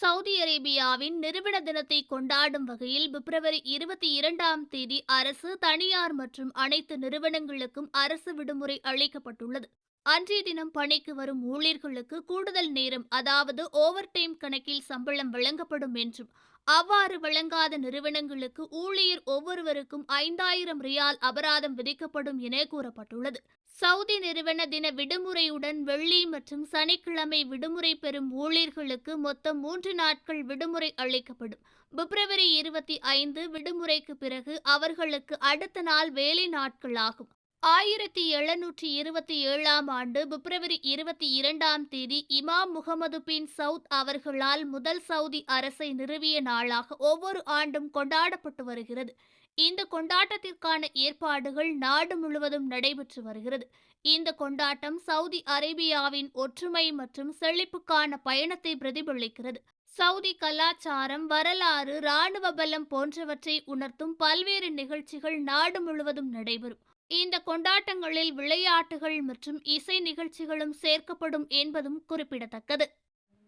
Saudi அரேபியாவின் நிறுவன தினத்தை கொண்டாடும் வகையில் பிப்ரவரி இருபத்தி இரண்டாம் தேதி அரசு தனியார் மற்றும் அனைத்து நிறுவனங்களுக்கும் அரசு விடுமுறை அளிக்கப்பட்டுள்ளது. அன்றைய தினம் பணிக்கு வரும் ஊழியர்களுக்கு கூடுதல் நேரம் அதாவது ஓவர் டைம் கணக்கில் சம்பளம் வழங்கப்படும் என்றும் அவ்வாறு வழங்காத நிறுவனங்களுக்கு ஊழியர் ஒவ்வொருவருக்கும் ஐந்தாயிரம் ரியால் அபராதம் விதிக்கப்படும் என கூறப்பட்டுள்ளது. சவுதி நிறுவன தின விடுமுறையுடன் வெள்ளி மற்றும் சனிக்கிழமை விடுமுறை பெறும் ஊழியர்களுக்கு மொத்தம் மூன்று நாட்கள் விடுமுறை அளிக்கப்படும். பிப்ரவரி இருபத்தி ஐந்து விடுமுறைக்கு பிறகு அவர்களுக்கு அடுத்த நாள் வேலை நாட்கள் ஆகும். ஆயிரத்தி எழுநூற்றி இருபத்தி ஏழாம் ஆண்டு பிப்ரவரி இருபத்தி இரண்டாம் தேதி இமாம் முகமது பின் சவுத் அவர்களால் முதல் சவுதி அரசை நிறுவிய நாளாக ஒவ்வொரு ஆண்டும் கொண்டாடப்பட்டு வருகிறது. இந்த கொண்டாட்டத்திற்கான ஏற்பாடுகள் நாடு முழுவதும் நடைபெற்று வருகிறது. இந்த கொண்டாட்டம் சவுதி அரேபியாவின் ஒற்றுமை மற்றும் செழிப்புக்கான பயணத்தை பிரதிபலிக்கிறது. சவுதி கலாச்சாரம் வரலாறு இராணுவ பலம் போன்றவற்றை உணர்த்தும் பல்வேறு நிகழ்ச்சிகள் நாடு முழுவதும் நடைபெறும். இந்த கொண்டாட்டங்களில் விளையாட்டுகள் மற்றும் இசை நிகழ்ச்சிகளும் சேர்க்கப்படும் என்பதும் குறிப்பிடத்தக்கது.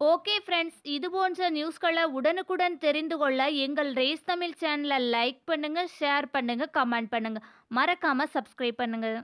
ஓகே ஃப்ரெண்ட்ஸ் இது போன்ற நியூஸ்களை உடனுக்குடன் தெரிந்து கொள்ள எங்கள் ரேஸ் தமிழ் சேனலை லைக் பண்ணுங்கள் ஷேர் பண்ணுங்கள் கமெண்ட் பண்ணுங்கள் மறக்காமல் சப்ஸ்கிரைப் பண்ணுங்கள்